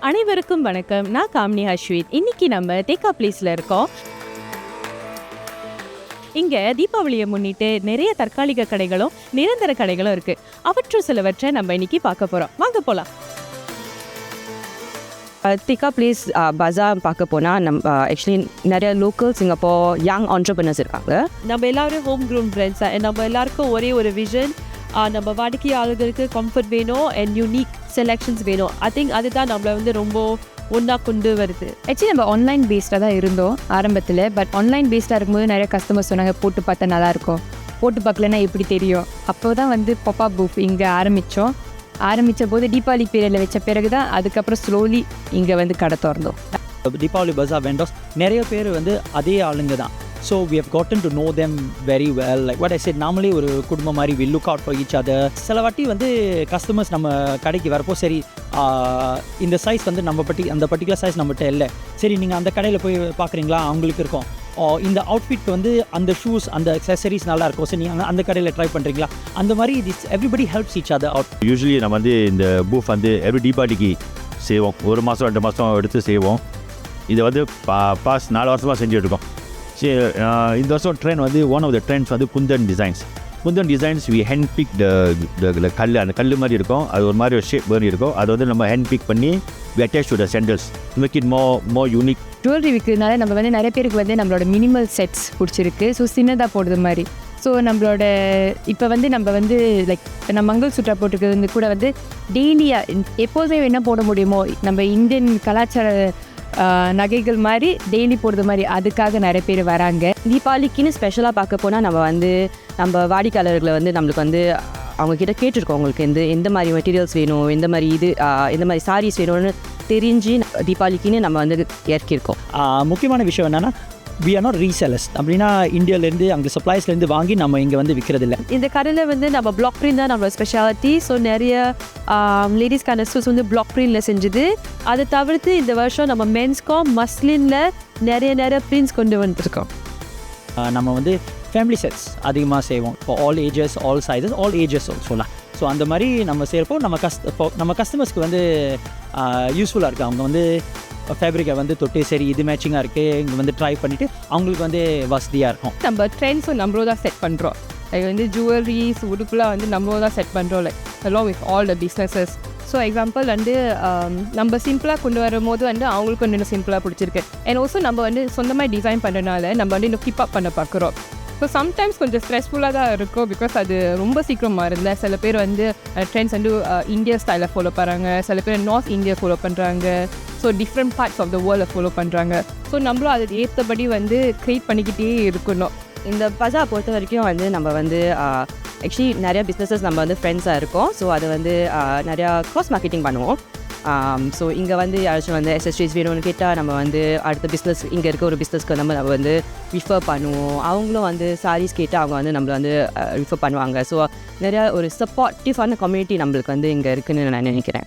அனைவருக்கும் வணக்கம். நான் காமினி அஸ்வித் இன்னைக்கு நம்ம தேக்கா பிளேஸ்ல இருக்கோம். இங்க தீபாவளியை முன்னிட்டு நிறைய தற்காலிக கடைகளும் நிரந்தர கடைகளும் இருக்கு. அவற்றும் சிலவற்றை நம்ம இன்னைக்கு பார்க்க போறோம். வாங்க போலாம். திகா பிளேஸ் பஜார் பார்க்க போனால் நம்ம ஆக்சுவலி நிறைய லோக்கல் சிங்கப்பூர் யங் ஆண்டர்பிரினர்ஸ் இருக்காங்க. நம்ம எல்லாரும் ஹோம் க்ரூன் பிராண்ட்ஸ் நம்ம எல்லாருக்கும் ஒரே ஒரு விஷன் நம்ம வாடிக்கையாளர்களுக்கு கம்ஃபர்ட் வேணும் அண்ட் யூனிக் செலெக்ஷன்ஸ் வேணும். ஐ திங்க் அதுதான் நம்மளை வந்து ரொம்ப ஒன்றா கொண்டு வருது. ஆக்சுவலி நம்ம ஆன்லைன் பேஸ்டாக தான் இருந்தோம் ஆரம்பத்தில் பட் ஆன்லைன் பேஸ்டாக இருக்கும்போது நிறைய கஸ்டமர் சொன்னாங்க போட்டு பார்த்தா நல்லாயிருக்கும் போட்டு பார்க்கலன்னா எப்படி தெரியும்? அப்போ தான் வந்து பொப்பா பூஃப் இங்கே ஆரம்பித்தோம் ஆரம்பித்த போது தீபாவளி பீரியடில் வச்ச பிறகு தான் அதுக்கப்புறம் ஸ்லோலி இங்கே வந்து கடை திறந்தோம். தீபாவளி பஜார் வெண்டர்ஸ் நிறைய பேர் வந்து அதே ஆளுங்க தான். So we have gotten to know them very well like what I said நாமளே ஒரு குடும்பம் மாதிரி we look out for each other சில வாட்டி வந்து கஸ்டமர்ஸ் நம்ம கடைக்கு வரப்போ சரி இந்த சைஸ் வந்து நம்ம பட்டி அந்த பர்டிகுலர் சைஸ் நம்மகிட்ட இல்லை. சரி நீங்கள் அந்த கடையில் போய் பார்க்குறீங்களா அவங்களுக்கு இருக்கும். இந்த அவுட்ஃபிட் வந்து அந்த ஷூஸ் அந்த அக்சசரிஸ் நல்லா இருக்கும். சரி நீங்கள் அந்த கடையில் ட்ரை பண்ணுறீங்களா அந்த மாதிரி this everybody helps each other out usually நம்ம வந்து இந்த பூஃப் வந்து எவ்ரி தீபாவளிக்கு செய்வோம். ஒரு மாதம் ரெண்டு மாதம் எடுத்து செய்வோம். இதை வந்து பா பாஸ் நாலு வருஷமாக செஞ்சுட்ருக்கோம் இருக்கோம். இந்த வருஷம் ட்ரெண்ட் வந்து ஒன் ஆஃப் த ட்ரெண்ட்ஸ் வந்து Kundan designs Kundan designs we hand pick கல் அந்த கல் மாதிரி இருக்கும். அது ஒரு மாதிரி ஒரு ஷேப் மாதிரி இருக்கும். அது வந்து நம்ம ஹேண்ட் பிக் பண்ணி we attach to the sandals make it more more unique jewellery விற்கிறதுனால நம்ம வந்து நிறைய பேருக்கு வந்து நம்மளோட மினிமல் செட்ஸ் பிடிச்சிருக்கு. ஸோ சின்னதாக போடுறது மாதிரி. ஸோ நம்மளோட இப்போ வந்து நம்ம வந்து லைக் நம்ம மங்கள் சுற்றா போட்டுக்கிறது வந்து கூட வந்து டெய்லியாக எப்போதும் என்ன போட முடியுமோ நம்ம இந்தியன் கலாச்சார நகைகள் மாதிரி டெய்லி போடுறது மாதிரி அதுக்காக நிறைய பேர் வராங்க. தீபாவளிக்குன்னு ஸ்பெஷலாக பார்க்க போனால் நம்ம வந்து நம்ம வாடிக்கையாளர்களை வந்து நம்மளுக்கு வந்து அவங்க கிட்ட கேட்டிருக்கோம் அவங்களுக்கு எந்த எந்த மாதிரி மெட்டீரியல்ஸ் வேணும் எந்த மாதிரி இது எந்த மாதிரி சாரீஸ் வேணும்னு தெரிஞ்சு தீபாவளிக்குன்னு நம்ம வந்து இறக்கியிருக்கோம். முக்கியமான விஷயம் என்னென்னா வி ஆர் நாட் ரீசெலர்ஸ் அப்படின்னா இந்தியாவிலேருந்து அங்கே சப்ளைஸ்லேருந்து வாங்கி நம்ம இங்கே வந்து விற்கிறதில்ல இந்த கடையில் வந்து நம்ம பிளாக் பிரிண்ட் தான் நம்மளோட ஸ்பெஷாலிட்டி ஸோ நிறைய லேடிஸ்க்கான ஷூஸ் வந்து பிளாக் பிரிண்டில் செஞ்சுது. அதை தவிர்த்து இந்த வருஷம் நம்ம மென்ஸ்க்கும் மஸ்லினில் நிறைய நிறைய பிரிண்ட்ஸ் கொண்டு வந்துருக்கோம். நம்ம வந்து ஃபேமிலி செட்ஸ் அதிகமாக செய்வோம். இப்போ all ages all sizes all ages சொல்லலாம் ஸோ அந்த மாதிரி நம்ம செய்கிறப்போ நம்ம கஸ்ட் நம்ம கஸ்டமர்ஸ்க்கு வந்து யூஸ்ஃபுல்லாக இருக்குது அவங்க வந்து ஃபேப்ரிக்கை வந்து தொட்டு சரி இது மேட்சிங்காக இருக்குது இங்கே வந்து ட்ரை பண்ணிவிட்டு அவங்களுக்கு வந்து வசதியாக இருக்கும். நம்ம ட்ரெண்ட்ஸும் நம்மளும் தான் செட் பண்ணுறோம் லைக் வந்து ஜுவல்லரிஸ் உடுப்புலாம் வந்து நம்மளும் தான் செட் பண்ணுறோம் like along with all the businesses so example வந்து um, நம்ம சிம்பிளாக கொண்டு வரும்போது வந்து அவங்களுக்கு இன்னும் சிம்பிளாக பிடிச்சிருக்கு. அண்ட் ஆல்சோ நம்ம வந்து சொந்தமாக டிசைன் பண்ணுறனால நம்ம வந்து இன்னும் கிப் அப் பண்ண பார்க்குறோம். ஸோ சம்டைம்ஸ் கொஞ்சம் ஸ்ட்ரெஸ்ஃபுல்லாக தான் இருக்கும் பிகாஸ் அது ரொம்ப சீக்கிரமாக இருந்தேன் சில பேர் வந்து ட்ரெண்ட்ஸ் வந்து இந்தியா ஸ்டைலை ஃபாலோ பண்ணுறாங்க சில பேர் நார்த் இந்தியா ஃபாலோ பண்ணுறாங்க so different parts of the வேர்ல்டை follow பண்ணுறாங்க ஸோ நம்மளும் அதுக்கு ஏற்றபடி வந்து க்ரியேட் பண்ணிக்கிட்டே இருக்கணும். இந்த பஜா பொறுத்த வரைக்கும் வந்து நம்ம வந்து ஆக்சுவலி நிறையா பிஸ்னஸஸ் நம்ம வந்து ஃப்ரெண்ட்ஸாக இருக்கோம். ஸோ அது வந்து நிறையா க்ராஸ் மார்க்கெட்டிங் பண்ணுவோம். ஸோ இங்கே வந்து யாராச்சும் வந்து எஸ்எஸ்டிஸ் வேணும்னு கேட்டால் நம்ம வந்து அடுத்த பிஸ்னஸ் இங்கே இருக்க ஒரு பிஸ்னஸ்க்கு நம்ம நம்ம வந்து ரிஃபர் பண்ணுவோம். அவங்களும் வந்து சாரீஸ் கேட்டால் அவங்க வந்து நம்மளை வந்து ரிஃபர் பண்ணுவாங்க. ஸோ நிறையா ஒரு சப்போர்ட்டிவான கம்யூனிட்டி நம்மளுக்கு வந்து இங்கே இருக்குதுன்னு நான் நினைக்கிறேன்.